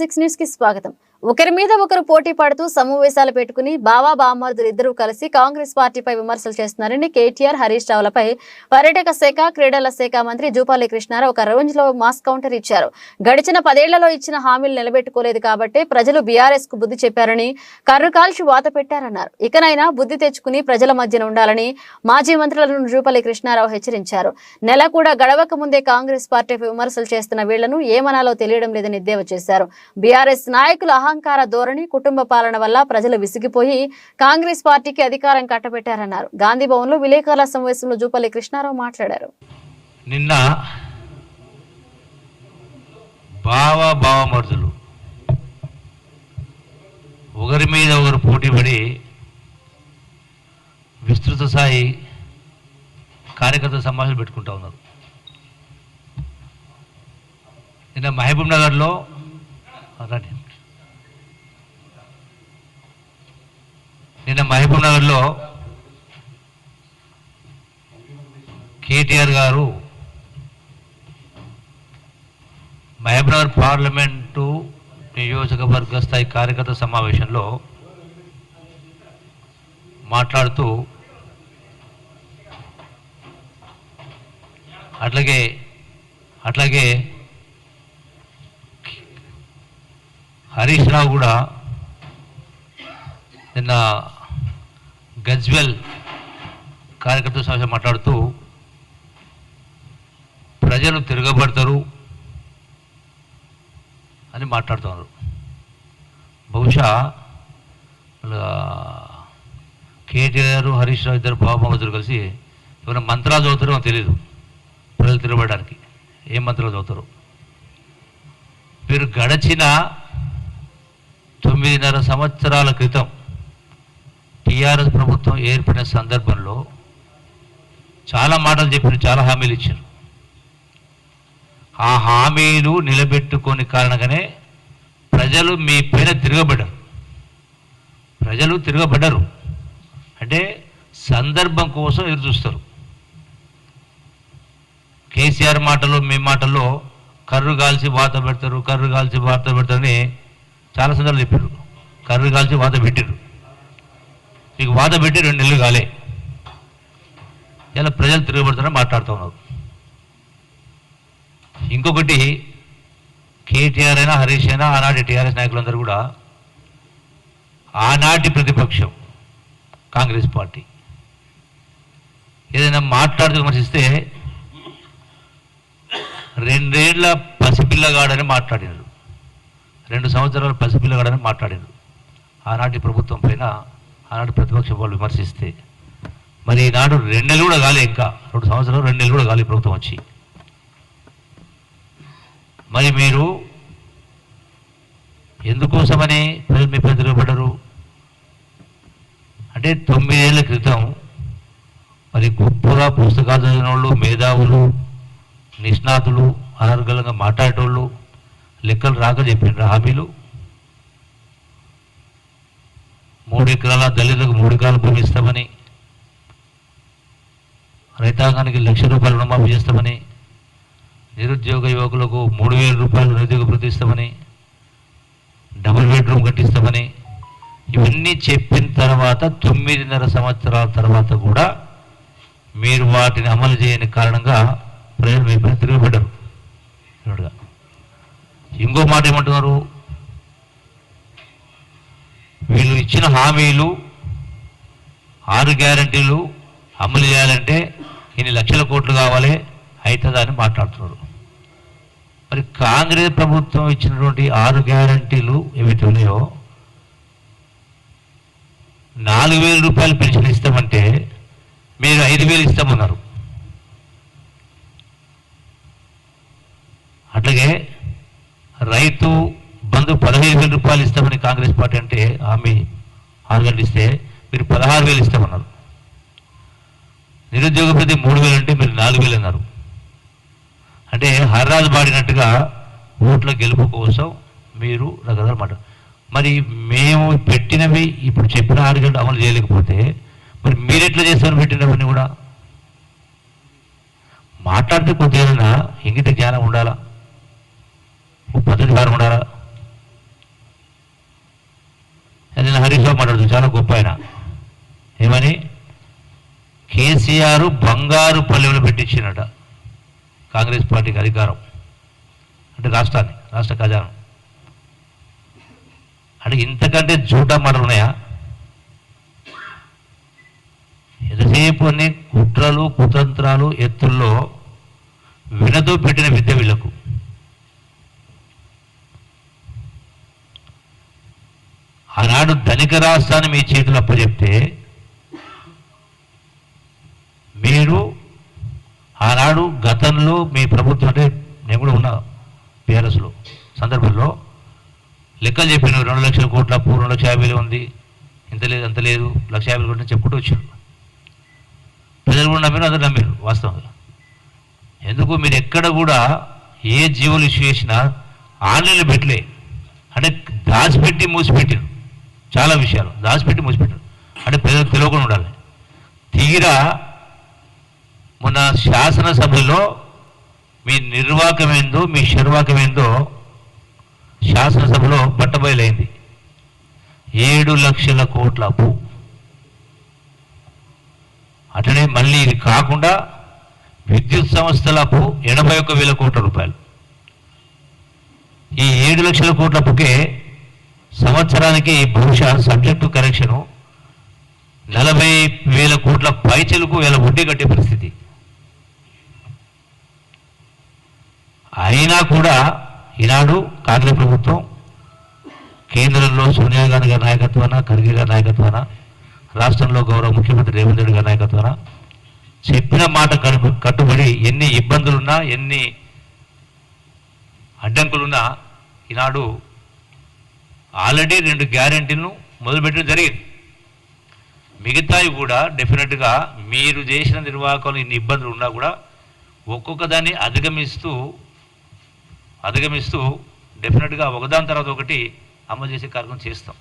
Six న్యూస్కి స్వాగతం. ఒకరి మీద ఒకరు పోటీ పడుతూ సమావేశాలు పెట్టుకుని బావా బామ్మర్దులు ఇద్దరూ కలిసి కాంగ్రెస్ పార్టీపై విమర్శలు చేస్తున్నారని కేటీఆర్ హరీష్ రావులపై పర్యాటక శాఖ క్రీడల శాఖ మంత్రి జూపాలి కృష్ణారావు ఒక రోజు లో మాస్ కౌంటర్ ఇచ్చారు. గడిచిన పదేళ్ళలో ఇచ్చిన హామీలు నిలబెట్టుకోలేదు కాబట్టి ప్రజలు బీఆర్ఎస్కు బుద్ధి చెప్పారని కర్రు కాల్చి వాత పెట్టారన్నారు. ఇకనైనా బుద్ధి తెచ్చుకుని ప్రజల మధ్యన ఉండాలని మాజీ మంత్రులను జూపల్లి కృష్ణారావు హెచ్చరించారు. నెల కూడా గడవక ముందే కాంగ్రెస్ పార్టీపై విమర్శలు చేస్తున్న వీళ్ళను ఏమనాలో తెలియడం లేదని ఎద్దేవా చేశారు. బీఆర్ఎస్ నాయకులు అహంకార ధోరణి కుటుంబ పాలన వల్ల ప్రజలు విసిగిపోయి కాంగ్రెస్ పార్టీకి అధికారం కట్టబెట్టారన్నారు గాంధీ భవన్లో విలేకరుల సమావేశంలో జూపల్లి కృష్ణారావు మాట్లాడారు నిన్న బావ బావమరుదులు ఒకరి మీద ఒకరు పోటీపడి విస్తృత స్థాయి కార్యకర్త సమావేశాలు పెట్టుకుంటా ఉన్నారు నిన్న మహబూబ్ నగర్లో రండి. నిన్న మహబూబ్ నగర్లో కేటీఆర్ గారు మహబూబ్నగర్ పార్లమెంటు నియోజకవర్గ స్థాయి కార్యకర్త సమావేశంలో మాట్లాడుతూ అట్లాగే అట్లాగే హరీష్ రావు కూడా నిన్న గజ్వెల్ కార్యకర్త సమావేశం మాట్లాడుతూ ప్రజలు తిరగబడతారు అని మాట్లాడుతున్నారు. బహుశా కేటీఆర్ హరీష్ రావు ఇద్దరు బాబు కలిసి ఏమైనా మంత్రాలు చదువుతారో తెలియదు ప్రజలు తిరగబడడానికి. ఏం మంత్రాలు చదువుతారు. మీరు గడచిన తొమ్మిదిన్నర సంవత్సరాల క్రితం టీఆర్ఎస్ ప్రభుత్వం ఏర్పడిన సందర్భంలో చాలా మాటలు చెప్పిన చాలా హామీలు ఇచ్చారు. ఆ హామీలు నిలబెట్టుకొని కారణంగానే ప్రజలు మీ పైన తిరగబడ్డారు. ప్రజలు తిరగబడ్డరు. అంటే సందర్భం కోసం ఎదురు చూస్తారు. కేసీఆర్ మాటలు మీ మాటల్లో కర్రు కాల్చి వాత పెడతారు కర్రు కాల్చి వాత పెడతారని చాలా సందర్భాలు చెప్పారు. కర్రు కాల్చి వాత పెట్టారు. మీకు వాద పెట్టి రెండు నెలలు కాలే. ఇలా ప్రజలు తిరగబడుతున్నా మాట్లాడుతూ ఉన్నారు. ఇంకొకటి కేటీఆర్ అయినా హరీష్ అయినా ఆనాటి టీఆర్ఎస్ నాయకులందరూ కూడా ఆనాటి ప్రతిపక్షం కాంగ్రెస్ పార్టీ. ఏదైనా మాట్లాడుతూ విమర్శిస్తే రెండేళ్ళ పసిపిల్లగాడని మాట్లాడినారు. రెండు సంవత్సరాల పసిపిల్లగాడని మాట్లాడినారు. ఆనాటి ప్రభుత్వం పైన ఆనాడు ప్రతిపక్ష వాళ్ళు విమర్శిస్తే. మరి ఈనాడు రెండు నెలలు కూడా కాలే ఇంకా. రెండు సంవత్సరాలు రెండు నెలలు కూడా కాలే ప్రభుత్వం వచ్చి. మరి మీరు ఎందుకోసమని ప్రజలు మీ పైన అంటే తొమ్మిదేళ్ళ క్రితం మరి గొప్పగా పుస్తకాలు చదివిన వాళ్ళు మేధావులు నిష్ణాతులు అనర్గలంగా మాట్లాడేటోళ్ళు లెక్కలు రాక చెప్పిండ్రు హామీలు మూడు ఎకరాల దళితులకు మూడు ఎకరాల భూమి ఇస్తామని రైతాంగానికి లక్ష రూపాయలు రుణమాఫీ చేస్తామని నిరుద్యోగ యువకులకు మూడు వేల రూపాయలు నిరుద్యోగ ప్రతిస్తామని డబుల్ బెడ్రూమ్ కట్టిస్తామని ఇవన్నీ చెప్పిన తర్వాత తొమ్మిదిన్నర సంవత్సరాల తర్వాత కూడా మీరు వాటిని అమలు చేయని కారణంగా ప్రజలు మీ పైన ఇంకో మాట ఏమంటున్నారు వీళ్ళు ఇచ్చిన హామీలు ఆరు గ్యారంటీలు అమలు చేయాలంటే ఇన్ని లక్షల కోట్లు కావాలి అవుతుందని అని మాట్లాడుతున్నారు. మరి కాంగ్రెస్ ప్రభుత్వం ఇచ్చినటువంటి ఆరు గ్యారంటీలు ఏవైతే ఉన్నాయో నాలుగు వేల రూపాయలు పెన్షన్ ఇస్తామంటే మీరు ఐదు వేలు ఇస్తామన్నారు. అట్లాగే రైతు బంధు పదహైదు వేల రూపాయలు ఇస్తామని కాంగ్రెస్ పార్టీ అంటే హామీ ఆరు గంటలు ఇస్తే మీరు పదహారు వేలు ఇస్తామన్నారు. నిరుద్యోగ ప్రతి మూడు వేలు అంటే మీరు నాలుగు వేలు అన్నారు. అంటే హర్రాజు పాడినట్టుగా ఓట్ల గెలుపు కోసం మీరు రకరకాల మాట. మరి మేము పెట్టినవి ఇప్పుడు చెప్పిన ఆరు గంటలు అమలు చేయలేకపోతే మరి మీరెట్లా చేస్తారు పెట్టినవన్నీ కూడా? మాట్లాడితే కొద్దిగా ఇంగిత జ్ఞానం ఉండాలా? ఓ పద్ధతి వారు ఉండాలా హరీష్ రావు మాట్లాడుతుంది చాలా గొప్ప ఆయన. ఏమని? కేసీఆర్ బంగారు పల్లెలు పెట్టించినట కాంగ్రెస్ పార్టీకి అధికారం. అంటే రాష్ట్రాన్ని రాష్ట్ర ఖజానం. అంటే ఇంతకంటే జూటా మాటలు ఉన్నాయా? ఎంతసేపు అన్ని కుట్రలు కుతంత్రాలు ఎత్తుల్లో వినతో పెట్టిన విద్య వీళ్ళకు ఆనాడు ధనిక రాష్ట్రాన్ని మీ చేతులు అప్పచెప్తే మీరు ఆనాడు గతంలో మీ ప్రభుత్వం అంటే నేను కూడా ఉన్నా పిఆర్ఎస్లో సందర్భంలో లెక్కలు చెప్పిన రెండు లక్షల కోట్ల అప్పు రెండు లక్ష యాభై ఉంది ఇంత లేదు అంత లేదు లక్ష యాభై కోట్లు చెప్పుకుంటూ వచ్చారు. ప్రజలు కూడా నమ్మారు అందరూ నమ్మారు వాస్తవంగా. ఎందుకు? మీరు ఎక్కడ కూడా ఏ జీవోలు ఇష్యూ చేసినా ఆన్లైన్లో పెట్టలే. అంటే దాచిపెట్టి మూసిపెట్టారు. చాలా విషయాలు. దాచిపెట్టి మూసిపెట్టారు అంటే ప్రజలకు తెలియకుండా ఉండాలి. తీరా మొన్న శాసనసభలో మీ నిర్వాకమేందో మీ శర్వాకమేందో శాసనసభలో బట్టబయలైంది. ఏడు లక్షల కోట్ల అప్పు. అట్లనే మళ్ళీ ఇది కాకుండా విద్యుత్ సంస్థల అప్పు ఎనభై ఒక్క వేల కోట్ల రూపాయలు. ఈ ఏడు లక్షల కోట్ల అప్పుకే సంవత్సరానికి బహుశా సబ్జెక్టు కరెక్షను నలభై వేల కోట్ల పైచలకు వేల వడ్డీ కట్టే పరిస్థితి. అయినా కూడా ఈనాడు కాంగ్రెస్ ప్రభుత్వం కేంద్రంలో సోనియా గాంధీ గారి నాయకత్వాన ఖర్గే గారి నాయకత్వాన రాష్ట్రంలో గౌరవ ముఖ్యమంత్రి రేవంత్ రెడ్డి గారి నాయకత్వాన చెప్పిన మాట కట్టుబడి ఎన్ని ఇబ్బందులున్నా ఎన్ని అడ్డంకులున్నా ఈనాడు ఆల్రెడీ రెండు గ్యారంటీలను మొదలుపెట్టడం జరిగింది. మిగతావి కూడా డెఫినెట్గా మీరు చేసిన నిర్వాహకంలో ఇన్ని ఇబ్బందులు ఉన్నా కూడా ఒక్కొక్క దాన్ని అధిగమిస్తూ అధిగమిస్తూ డెఫినెట్గా ఒకదాని తర్వాత ఒకటి అమలు చేసే కార్యక్రమం చేస్తాం.